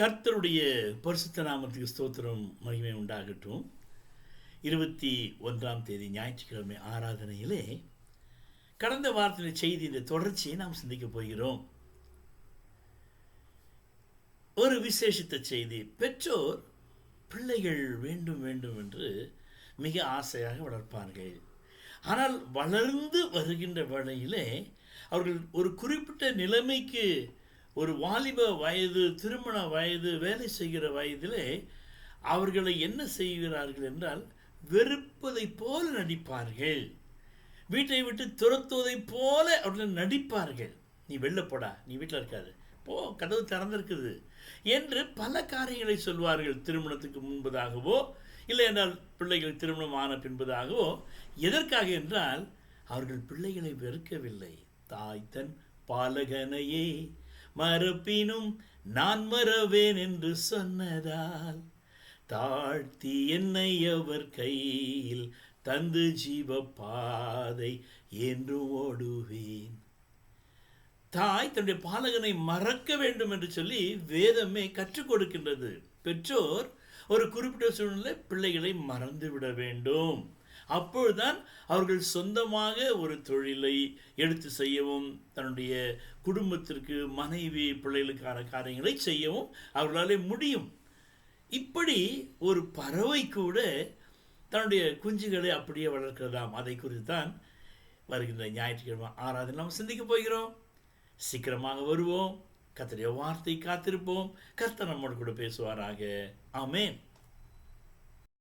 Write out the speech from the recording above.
கர்த்தருடைய பரிசுத்த நாமத்துக்கு ஸ்தோத்திரம் மகிமை உண்டாகட்டும். இருபத்தி ஒன்றாம் தேதி ஞாயிற்றுக்கிழமை ஆராதனையிலே கடந்த வாரத்தில் செய்தி இந்த தொடர்ச்சியை நாம் சிந்திக்கப் போகிறோம். ஒரு விசேஷித்த செய்தி பெற்றோர் பிள்ளைகள் வேண்டும் வேண்டும் என்று மிக ஆசையாக வளர்ப்பார்கள். ஆனால் வளர்ந்து வருகின்ற வேளையிலே அவர்கள் ஒரு குறிப்பிட்ட நிலைமைக்கு ஒரு வாலிப வயது திருமண வயது வேலை செய்கிற வயதிலே அவர்களை என்ன செய்கிறார்கள் என்றால் வெறுப்பதை போல நடிப்பார்கள். வீட்டை விட்டு துரத்துவதைப் போல அவர்கள் நடிப்பார்கள். நீ வெளில போடா நீ வீட்டில் இருக்காது. போ கதவு திறந்திருக்குது என்று பல காரியங்களை சொல்வார்கள். திருமணத்துக்கு முன்பதாகவோ இல்லை என்றால் பிள்ளைகள் திருமணம் ஆன பின்பதாகவோ எதற்காக என்றால் அவர்கள் பிள்ளைகளை வெறுக்கவில்லை. தாய் தன் பாலகனையே மறுப்பினும் நான் மறவேன் என்று சொன்னதால் தாழ்த்தி என்னை அவர் கையில் தந்து ஜீவ பாதை என்று ஓடுவேன். தாய் தன்னுடைய பாலகனை மறக்க வேண்டும் என்று சொல்லி வேதமே கற்றுக் கொடுக்கின்றது. பெற்றோர் ஒரு குறிப்பிட்ட சூழ்நிலை பிள்ளைகளை மறந்து விட வேண்டும். அப்பொழுதுதான் அவர்கள் சொந்தமாக ஒரு தொழிலை எடுத்து செய்யவும் தன்னுடைய குடும்பத்திற்கு மனைவி பிள்ளைகளுக்கான காரியங்களை செய்யவும் அவர்களாலே முடியும். இப்படி ஒரு பறவை கூட தன்னுடைய குஞ்சுகளை அப்படியே வளர்க்கிறதாம். அதை குறித்து தான் வருகின்ற ஞாயிற்றுக்கிழமை ஆறாவது நாம் சிந்திக்க போகிறோம். சீக்கிரமாக வருவோம். கத்தருடைய வார்த்தை காத்திருப்போம். கர்த்தர் நம்மோடு கூட பேசுவாராக. ஆமேன்.